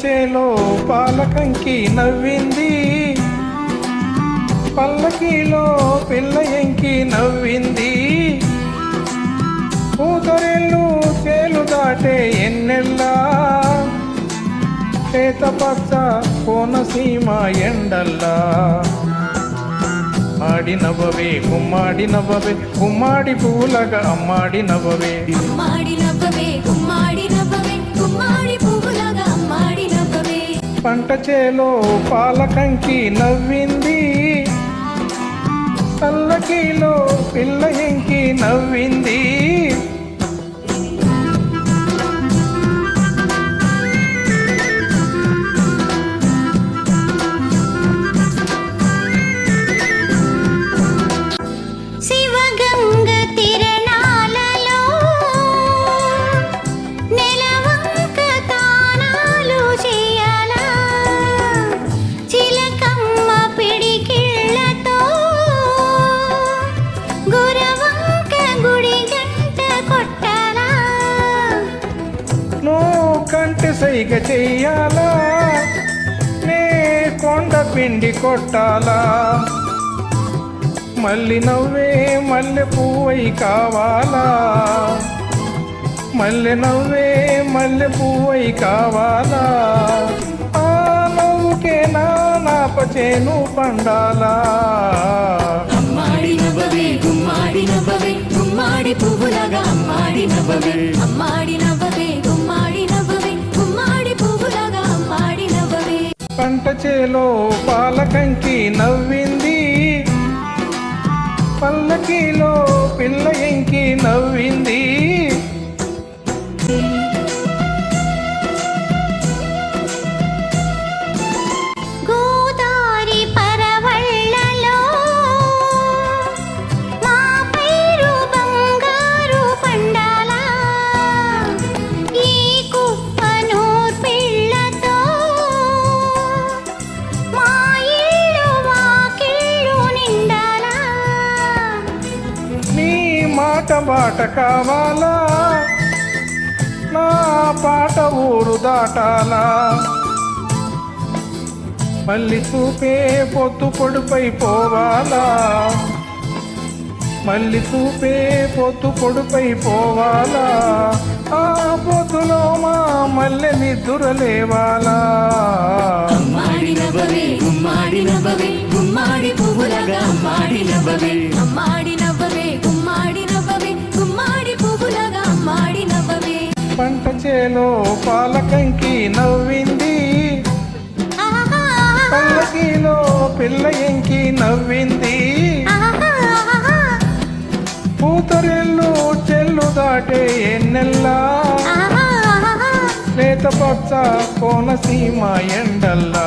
వచ్చేలో పాలకంకి నవ్వింది. పల్లకిలో పిల్ల ఎంకి నవ్వింది. పూతరెల్లు చేలు దాటే ఎన్నెల్లా. చేత పచ్చ కోనసీమ ఎండల్లా. ఆడి నవ్వవే కుమ్మాడి నవ్వవే కుమ్మాడి పూలగా అమ్మాడి నవ్వవే. అమ్మాడి నవ్వవే గుమ్మాడి నవ్వవే గుమ్మాడి పువ్వులాగా అమ్మాడి నవ్వవే పంట చేలో పాలకంకి నవ్వింది. పల్లకిలో పిల్ల ఎంకి నవ్వింది. సైగ చెయ్యాలా నే కొండ పిండి కొట్టాలా? మళ్ళీ నవ్వే మల్లె పువ్వై కావాలా? మల్లె నవ్వే మల్లె పువ్వై కావాలా? ఆ నవ్వుకే నా నాపచేను పండాలా? అమ్మాడి నవ్వవే గుమ్మాడి నవ్వవే గుమ్మాడి పువ్వులాగా అమ్మాడి నవ్వవే అమ్మాడి పంట చేలో పాలకంకి నవ్వింది. పల్లకిలో పిల్ల ఎంకి నవ్వింది. మాట బాట కావాలా? నా పాట ఊరు దాటాలా? మళ్ళీ చూపే పొత్తు పొడుపై పోవాలా? మళ్ళీ చూపే పొత్తు పొడుపై పోవాలా? ఆ పొత్తులో మా మల్లె నిద్ర లేవాలా గుమ్మాడి నవ్వవే గుమ్మాడి పువ్వులగా అమ్మాడి నవ్వవే. పంట చేలో పాలకంకి నవ్వింది. పల్లకిలో పిల్ల ఎంకి నవ్వింది. పూతరెల్లు చెల్లు దాటే ఎన్నెల్లా. లేత పచ్చ కోనసీమ ఎండల్లా.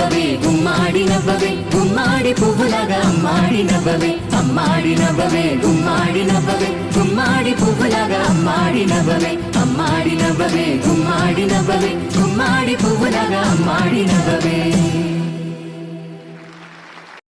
అమ్మాడి నవ్వవే గుమ్మాడి నవ్వవే గుమ్మాడి పువ్వులాగా అమ్మాడి నవ్వవే అమ్మాడి నవ్వవే గుమ్మాడి నవ్వవే గుమ్మాడి పువ్వులాగా అమ్మాడి నవ్వవే అమ్మాడి నవ్వవే గుమ్మాడి నవ్వవే గుమ్మాడి పువ్వులాగా అమ్మాడి నవ్వవే